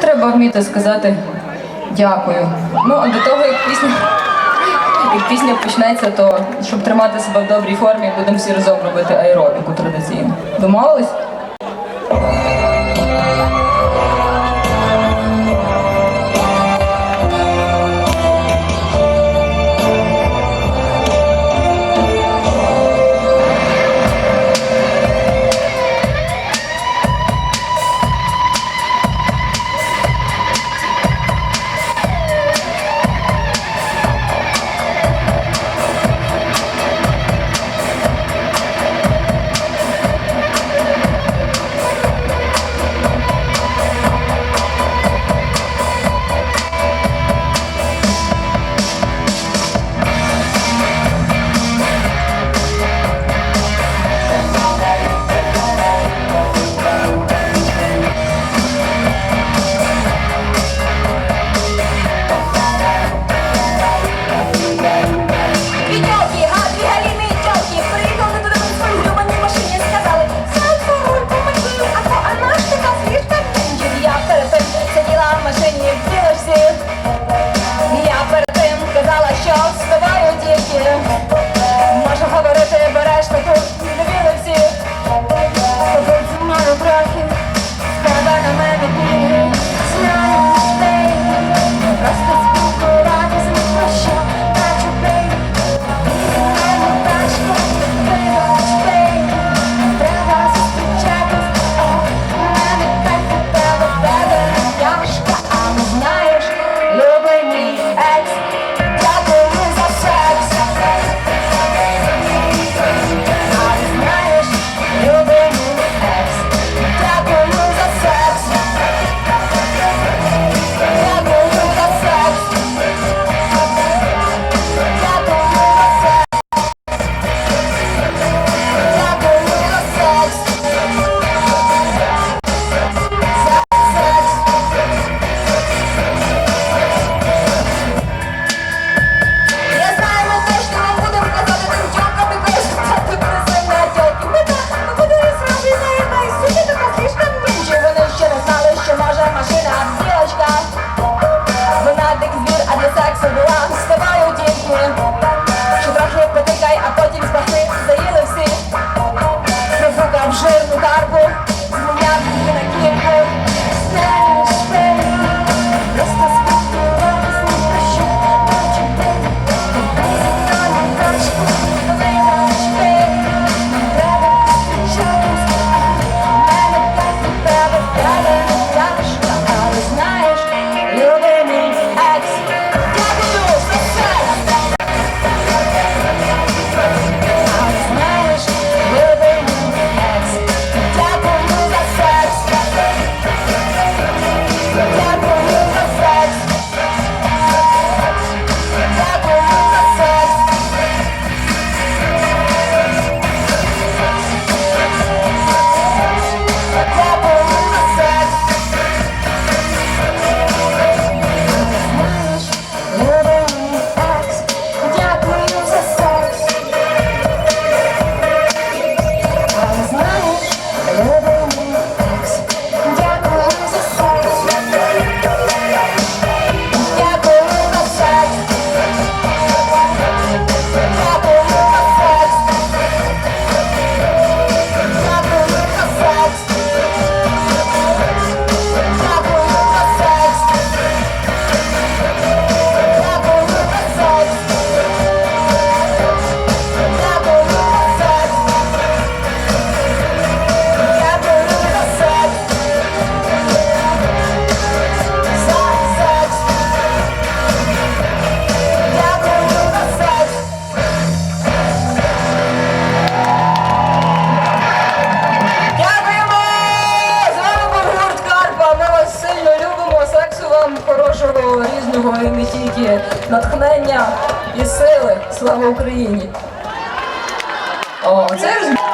треба вміти сказати дякую. Ну, а до того, як пісня як пісня почнеться, то щоб тримати себе в добрій формі, будемо всі разом робити аеробіку традиційно. Домовились? творчого і не тільки натхнення і сили. Слава Україні! О, це ж.